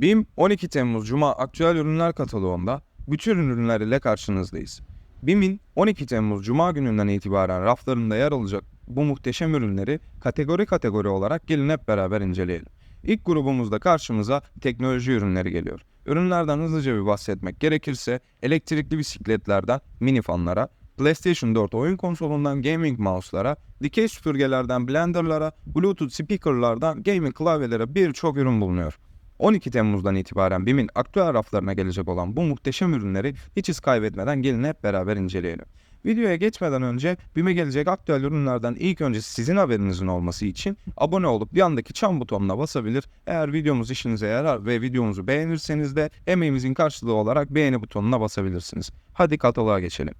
BİM 12 Temmuz Cuma aktüel ürünler kataloğunda bütün ürünler ile karşınızdayız. BİM'in 12 Temmuz Cuma gününden itibaren raflarında yer alacak bu muhteşem ürünleri kategori kategori olarak gelin hep beraber inceleyelim. İlk grubumuzda karşımıza teknoloji ürünleri geliyor. Ürünlerden hızlıca bir bahsetmek gerekirse elektrikli bisikletlerden mini fanlara, PlayStation 4 oyun konsolundan gaming mouse'lara, dikey süpürgelerden blenderlara, Bluetooth speaker'lardan gaming klavyelere birçok ürün bulunuyor. 12 Temmuz'dan itibaren BİM'in aktüel raflarına gelecek olan bu muhteşem ürünleri hiç hız kaybetmeden gelin hep beraber inceleyelim. Videoya geçmeden önce BİM'e gelecek aktüel ürünlerden ilk önce sizin haberinizin olması için abone olup yandaki çan butonuna basabilir. Eğer videomuz işinize yarar ve videomuzu beğenirseniz de emeğimizin karşılığı olarak beğeni butonuna basabilirsiniz. Hadi kataloğa geçelim.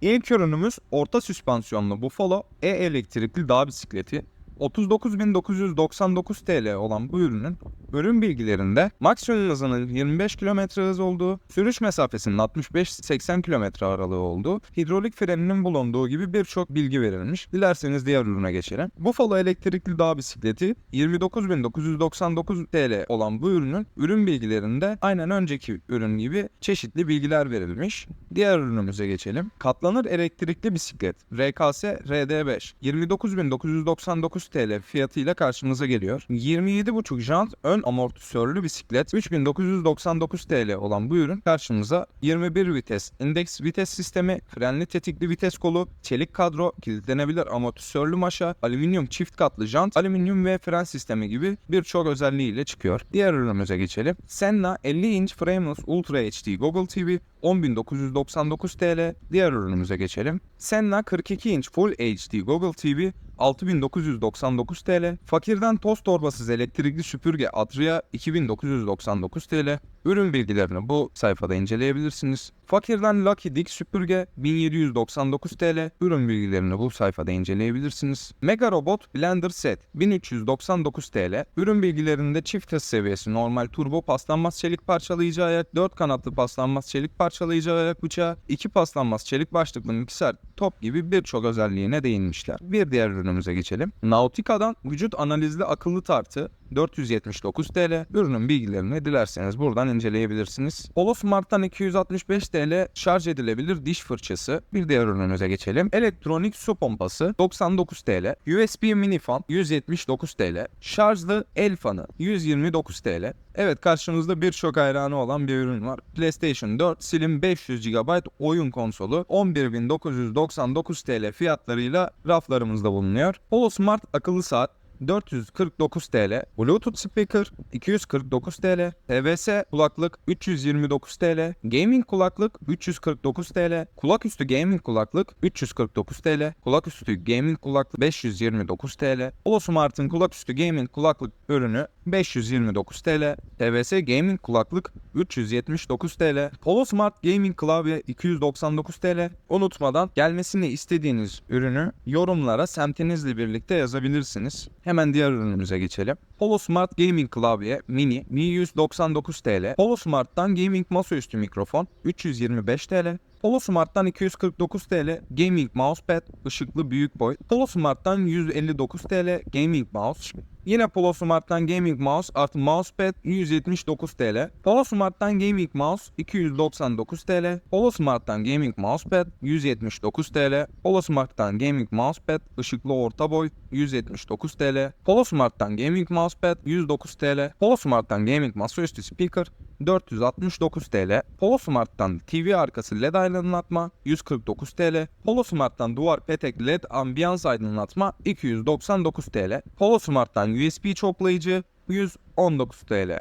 İlk ürünümüz orta süspansiyonlu Buffalo e-elektrikli dağ bisikleti. 39.999 TL olan bu ürünün ürün bilgilerinde maksimum hızının 25 km hız olduğu, sürüş mesafesinin 65-80 km aralığı olduğu, hidrolik freninin bulunduğu gibi birçok bilgi verilmiş. Dilerseniz diğer ürüne geçelim. Buffalo elektrikli dağ bisikleti 29.999 TL olan bu ürünün ürün bilgilerinde aynen önceki ürün gibi çeşitli bilgiler verilmiş. Diğer ürünümüze geçelim. Katlanır elektrikli bisiklet RKS RD5 29.999 TL fiyatıyla karşımıza geliyor. 27.5 jant ön amortisörlü bisiklet 3999 TL olan bu ürün karşımıza 21 vites, indeks vites sistemi, frenli tetikli vites kolu, çelik kadro, kilitlenebilir amortisörlü maşa, alüminyum çift katlı jant, alüminyum ve fren sistemi gibi birçok özelliğiyle çıkıyor. Diğer ürünümüze geçelim. Senna 50 inç frameless Ultra HD Google TV 10.999 TL. Diğer ürünümüze geçelim. Senna 42 inç Full HD Google TV 6999 TL. Fakirden toz torbasız elektrikli süpürge Atria 2999 TL. Ürün bilgilerini bu sayfada inceleyebilirsiniz. Fakirden Lucky Dick süpürge 1799 TL. Ürün bilgilerini bu sayfada inceleyebilirsiniz. Mega Robot Blender Set 1399 TL. Ürün bilgilerinde çift hız seviyesi normal turbo paslanmaz çelik parçalayıcı ayak, 4 kanatlı paslanmaz çelik parçalayıcı ayak bıçağı, 2 paslanmaz çelik başlıklı mikser top gibi birçok özelliğine değinmişler. Bir diğer ürünümüze geçelim. Nautica'dan vücut analizli akıllı tartı 479 TL. Ürünün bilgilerini dilerseniz buradan inceleyebilirsiniz. Polo Smart'tan 265 TL şarj edilebilir diş fırçası. Bir diğer ürünümüze geçelim. Elektronik su pompası 99 TL. USB mini fan 179 TL. Şarjlı el fanı 129 TL. Evet karşınızda birçok hayranı olan bir ürün var. PlayStation 4 Slim 500 GB oyun konsolu 11.999 TL fiyatlarıyla raflarımızda bulunuyor. Polo Smart akıllı saat 449 TL, Bluetooth speaker 249 TL, PVS kulaklık 329 TL, gaming kulaklık 349 TL, kulaküstü gaming kulaklık 349 TL, kulaküstü gaming kulaklık 529 TL, Polo Smart'ın kulaküstü gaming kulaklık ürünü 529 TL, PVS gaming kulaklık 379 TL, Polo Smart gaming klavye 299 TL. Unutmadan gelmesini istediğiniz ürünü yorumlara semtinizle birlikte yazabilirsiniz. Hemen diğer ürünümüze geçelim. Polo Smart Gaming Klavye Mini 1199 TL. Polo Smart'tan gaming masaüstü mikrofon 325 TL. Polo Smart'tan 249 TL Gaming Mousepad ışıklı büyük boy. Polo Smart'tan 159 TL Gaming Mouse. Yine Polo Smart'tan Gaming Mouse artı Mousepad 179 TL. Polo Smart'tan Gaming Mouse 299 TL. Polo Smart'tan Gaming Mousepad 179 TL. Polo Smart'tan Gaming Mousepad ışıklı orta boy 179 TL. Polo Smart'tan Gaming Mousepad 109 TL. Polo Smart'tan Gaming masaüstü speaker 469 TL. Polo Smart'tan TV arkası LED aydınlatma 149 TL. Polo Smart'tan duvar petek LED ambiyans aydınlatma 299 TL. Polo Smart'tan USB çoklayıcı 119 TL.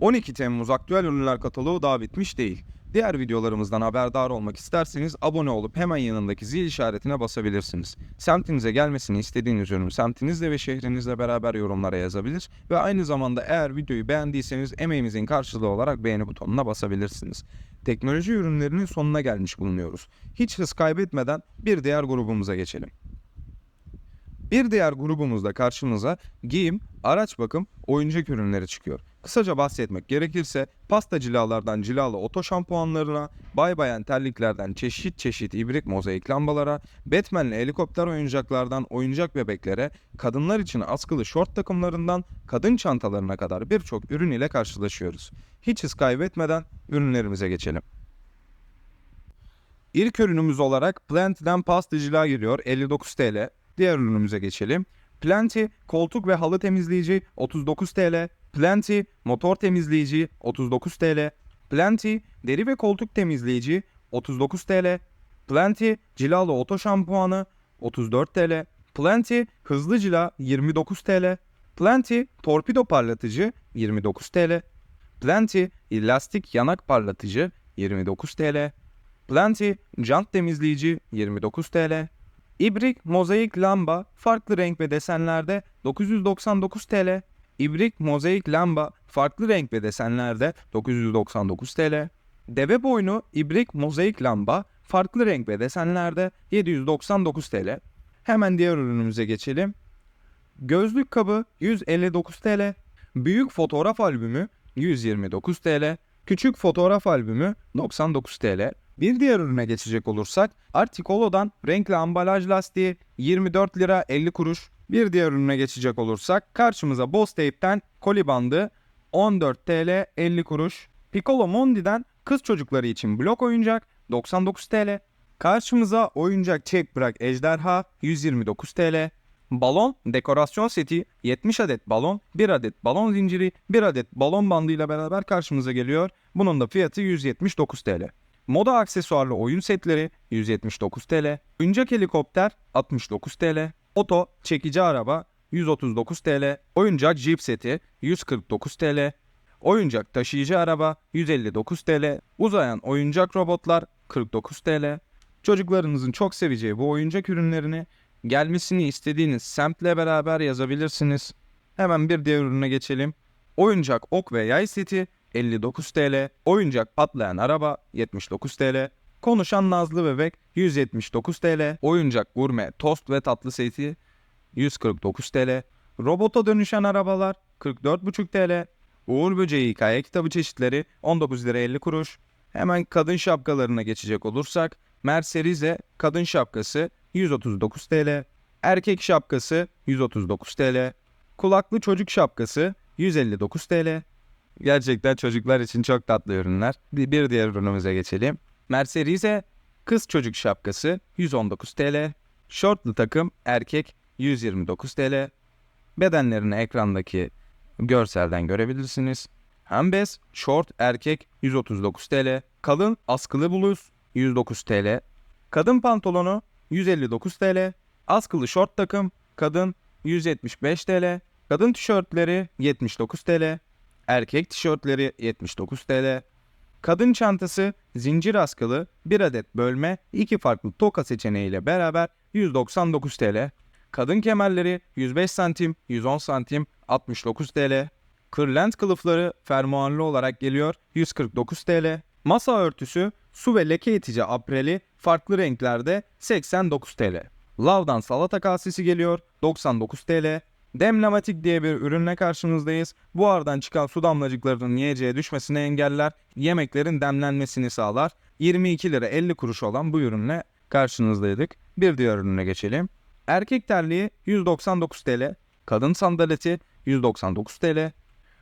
12 Temmuz aktüel ürünler kataloğu daha bitmiş değil. Diğer videolarımızdan haberdar olmak isterseniz abone olup hemen yanındaki zil işaretine basabilirsiniz. Semtinize gelmesini istediğiniz ürünü semtinizle ve şehrinizle beraber yorumlara yazabilir ve aynı zamanda eğer videoyu beğendiyseniz emeğimizin karşılığı olarak beğeni butonuna basabilirsiniz. Teknoloji ürünlerinin sonuna gelmiş bulunuyoruz. Hiç hız kaybetmeden bir diğer grubumuza geçelim. Bir diğer grubumuzda karşımıza giyim, araç bakım, oyuncak ürünleri çıkıyor. Kısaca bahsetmek gerekirse pasta cilalardan cilalı oto şampuanlarına, bay bayan terliklerden çeşit çeşit ibrik mozaik lambalara, Batman'li helikopter oyuncaklardan oyuncak bebeklere, kadınlar için askılı şort takımlarından kadın çantalarına kadar birçok ürün ile karşılaşıyoruz. Hiç hız kaybetmeden ürünlerimize geçelim. İlk ürünümüz olarak Planty'den pastacılığa giriyor 59 TL. Diğer ürünümüze geçelim. Plenty koltuk ve halı temizleyici 39 TL. Plenty motor temizleyici 39 TL. Plenty deri ve koltuk temizleyici 39 TL. Plenty cilalı oto şampuanı 34 TL. Plenty hızlı cila 29 TL. Plenty torpido parlatıcı 29 TL. Plenty elastik yanak parlatıcı 29 TL. Plenty jant temizleyici 29 TL. İbrik mozaik lamba farklı renk ve desenlerde 999 TL. İbrik mozaik lamba farklı renk ve desenlerde 999 TL. Deve boynu ibrik mozaik lamba farklı renk ve desenlerde 799 TL. Hemen diğer ürünümüze geçelim. Gözlük kabı 159 TL. Büyük fotoğraf albümü 129 TL. Küçük fotoğraf albümü 99 TL. Bir diğer ürüne geçecek olursak Articolo'dan renkli ambalaj lastiği 24 lira 50 kuruş. Bir diğer ürüne geçecek olursak karşımıza Boss Tape'ten koli bandı 14 TL 50 kuruş. Piccolo Mondi'den kız çocukları için blok oyuncak 99 TL. Karşımıza oyuncak çek bırak ejderha 129 TL. Balon dekorasyon seti 70 adet balon, 1 adet balon zinciri, 1 adet balon bandıyla beraber karşımıza geliyor. Bunun da fiyatı 179 TL. Moda aksesuarlı oyun setleri 179 TL. Oyuncak helikopter 69 TL. Oto çekici araba 139 TL. Oyuncak jeep seti 149 TL. Oyuncak taşıyıcı araba 159 TL. Uzayan oyuncak robotlar 49 TL. Çocuklarınızın çok seveceği bu oyuncak ürünlerini gelmesini istediğiniz semtle beraber yazabilirsiniz. Hemen bir diğer ürüne geçelim. Oyuncak ok ve yay seti 59 TL. Oyuncak patlayan araba 79 TL. Konuşan nazlı bebek 179 TL. Oyuncak gurme tost ve tatlı seti 149 TL. Robota dönüşen arabalar 44,5 TL. Uğur Böceği hikaye kitabı çeşitleri 19 lira 50 kuruş. Hemen kadın şapkalarına geçecek olursak Mercerize kadın şapkası 139 TL. Erkek şapkası 139 TL. Kulaklı çocuk şapkası 159 TL. Gerçekten çocuklar için çok tatlı ürünler. Bir, bir diğer ürünümüze geçelim. Mercerize kız çocuk şapkası 119 TL. Şortlu takım erkek 129 TL. Bedenlerini ekrandaki görselden görebilirsiniz. Hembes şort erkek 139 TL. Kalın askılı bluz 109 TL. Kadın pantolonu 159 TL. Askılı şort takım kadın 175 TL. Kadın tişörtleri 79 TL. Erkek tişörtleri 79 TL. Kadın çantası zincir askılı bir adet bölme iki farklı toka seçeneğiyle beraber 199 TL. Kadın kemerleri 105 santim 110 santim 69 TL. Kırlent kılıfları fermuarlı olarak geliyor 149 TL. Masa örtüsü su ve leke itici apreli farklı renklerde 89 TL. Lav'dan salata kasesi geliyor 99 TL. Demlamatik diye bir ürünle karşınızdayız. Buhardan çıkan su damlacıklarının yiyeceğe düşmesini engeller, yemeklerin demlenmesini sağlar. 22 lira 50 kuruş olan bu ürünle karşınızdaydık. Bir diğer ürüne geçelim. Erkek terliği 199 TL, kadın sandaleti 199 TL,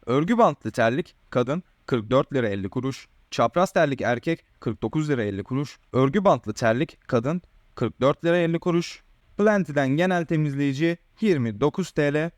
örgü bantlı terlik kadın 44 lira 50 kuruş, çapraz terlik erkek 49 lira 50 kuruş, örgü bantlı terlik kadın 44 lira 50 kuruş, Plenty'den genel temizleyici 29 TL.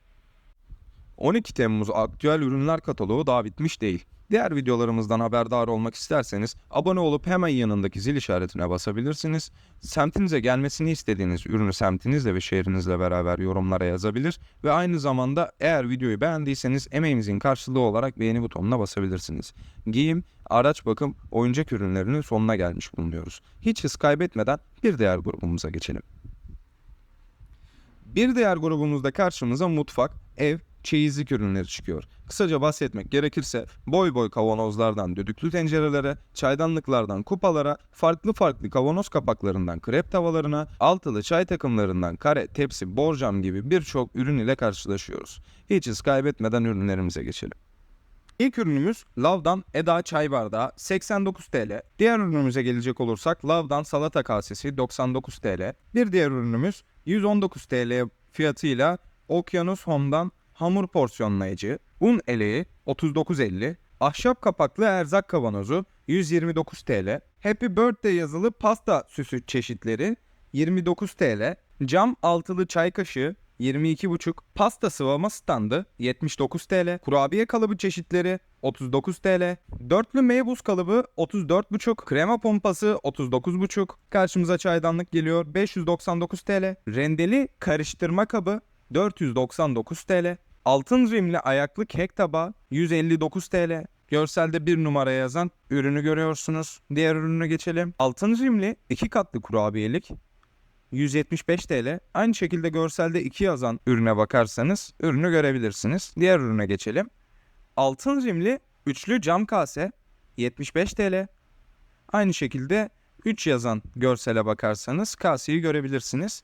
12 Temmuz aktüel ürünler kataloğu daha bitmiş değil. Diğer videolarımızdan haberdar olmak isterseniz abone olup hemen yanındaki zil işaretine basabilirsiniz. Semtinize gelmesini istediğiniz ürünü semtinizle ve şehrinizle beraber yorumlara yazabilir ve aynı zamanda eğer videoyu beğendiyseniz emeğimizin karşılığı olarak beğeni butonuna basabilirsiniz. Giyim, araç bakım, oyuncak ürünlerinin sonuna gelmiş bulunuyoruz. Hiç hız kaybetmeden bir diğer grubumuza geçelim. Bir diğer grubumuzda karşımıza mutfak, ev, çeyizlik ürünleri çıkıyor. Kısaca bahsetmek gerekirse boy boy kavanozlardan düdüklü tencerelere, çaydanlıklardan kupalara, farklı farklı kavanoz kapaklarından krep tavalarına, altılı çay takımlarından kare, tepsi, borcam gibi birçok ürün ile karşılaşıyoruz. Hiç hız kaybetmeden ürünlerimize geçelim. İlk ürünümüz Lav'dan Eda çay bardağı 89 TL. Diğer ürünümüze gelecek olursak Lav'dan salata kasesi 99 TL. Bir diğer ürünümüz 119 TL fiyatıyla Okyanus Home'dan hamur porsiyonlayıcı, un eleği 39.50, ahşap kapaklı erzak kavanozu 129 TL, Happy Birthday yazılı pasta süsü çeşitleri 29 TL, cam altılı çay kaşığı 22,5 pasta sıvama standı 79 TL, kurabiye kalıbı çeşitleri 39 TL, dörtlü meybuz kalıbı 34,5, krema pompası 39,5, karşımıza çaydanlık geliyor 599 TL, rendeli karıştırma kabı 499 TL, altın rimli ayaklı kek tabağı 159 TL, Görselde bir numara yazan ürünü görüyorsunuz. Diğer ürüne geçelim. Altın rimli iki katlı kurabiyelik 175 TL. Aynı şekilde görselde 2 yazan ürüne bakarsanız ürünü görebilirsiniz. Diğer ürüne geçelim. Altın rimli üçlü cam kase 75 TL. Aynı şekilde 3 yazan görsele bakarsanız kaseyi görebilirsiniz.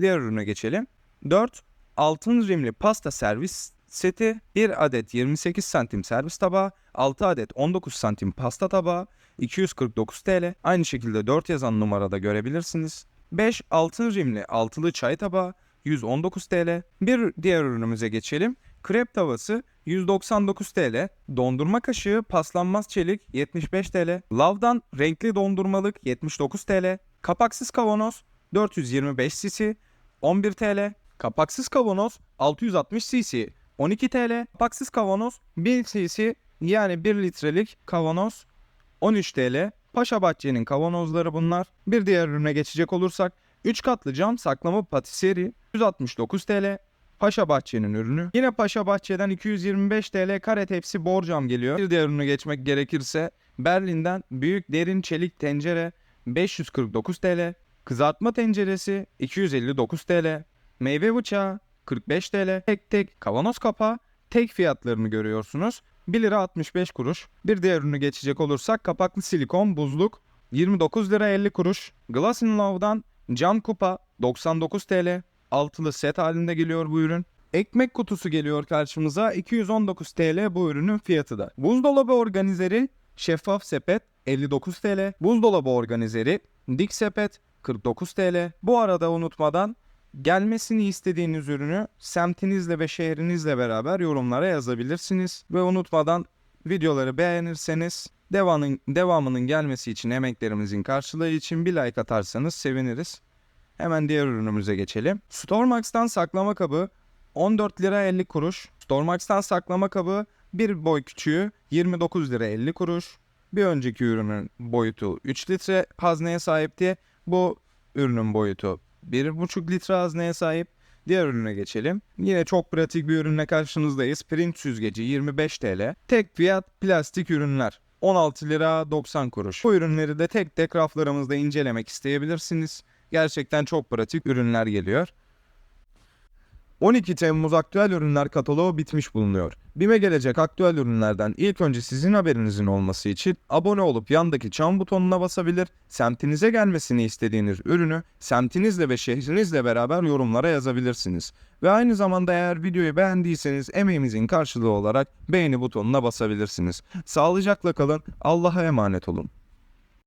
Diğer ürüne geçelim. 4 altın rimli pasta servis seti, 1 adet 28 santim servis tabağı, 6 adet 19 santim pasta tabağı, 249 TL. Aynı şekilde 4 yazan numarada görebilirsiniz. 5 altın rimli altılı çay tabağı 119 TL. Bir diğer ürünümüze geçelim. Krep tavası 199 TL. Dondurma kaşığı paslanmaz çelik 75 TL. Lav'dan renkli dondurmalık 79 TL. Kapaksız kavanoz 425 cc 11 TL. Kapaksız kavanoz 660 cc 12 TL. Kapaksız kavanoz 1000 cc yani 1 litrelik kavanoz 13 TL. Paşa Bahçe'nin kavanozları bunlar. Bir diğer ürüne geçecek olursak 3 katlı cam saklama patiseri 169 TL. Paşa Bahçe'nin ürünü. Yine Paşa Bahçe'den 225 TL kare tepsi borcam geliyor. Bir diğer ürüne geçmek gerekirse Berlin'den büyük derin çelik tencere 549 TL. Kızartma tenceresi 259 TL. Meyve bıçağı 45 TL. Tek tek kavanoz kapağı tek fiyatlarını görüyorsunuz. 1 lira 65 kuruş. Bir diğer ürünü geçecek olursak kapaklı silikon buzluk 29 lira 50 kuruş. Glass Love'dan cam kupa 99 TL. Altılı set halinde geliyor bu ürün. Ekmek kutusu geliyor karşımıza 219 TL bu ürünün fiyatı da. Buzdolabı organizeri şeffaf sepet 59 TL. Buzdolabı organizeri dik sepet 49 TL. Bu arada unutmadan gelmesini istediğiniz ürünü semtinizle ve şehrinizle beraber yorumlara yazabilirsiniz. Ve unutmadan videoları beğenirseniz devamının, devamının gelmesi için emeklerimizin karşılığı için bir like atarsanız seviniriz. Hemen diğer ürünümüze geçelim. Stormax'tan saklama kabı 14 lira 50 kuruş. Stormax'tan saklama kabı bir boy küçüğü 29 lira 50 kuruş. Bir önceki ürünün boyutu 3 litre hazneye sahipti. Bu ürünün boyutu 1,5 litre hazneye sahip. Diğer ürüne geçelim. Yine çok pratik bir ürünle karşınızdayız. Print süzgeci 25 TL. Tek fiyat plastik ürünler. 16 lira 90 kuruş. Bu ürünleri de tek tek raflarımızda incelemek isteyebilirsiniz. Gerçekten çok pratik ürünler geliyor. 12 Temmuz aktüel ürünler kataloğu bitmiş bulunuyor. BİM'e gelecek aktüel ürünlerden ilk önce sizin haberinizin olması için abone olup yandaki çan butonuna basabilir, semtinize gelmesini istediğiniz ürünü semtinizle ve şehrinizle beraber yorumlara yazabilirsiniz. Ve aynı zamanda eğer videoyu beğendiyseniz emeğimizin karşılığı olarak beğeni butonuna basabilirsiniz. Sağlıcakla kalın, Allah'a emanet olun.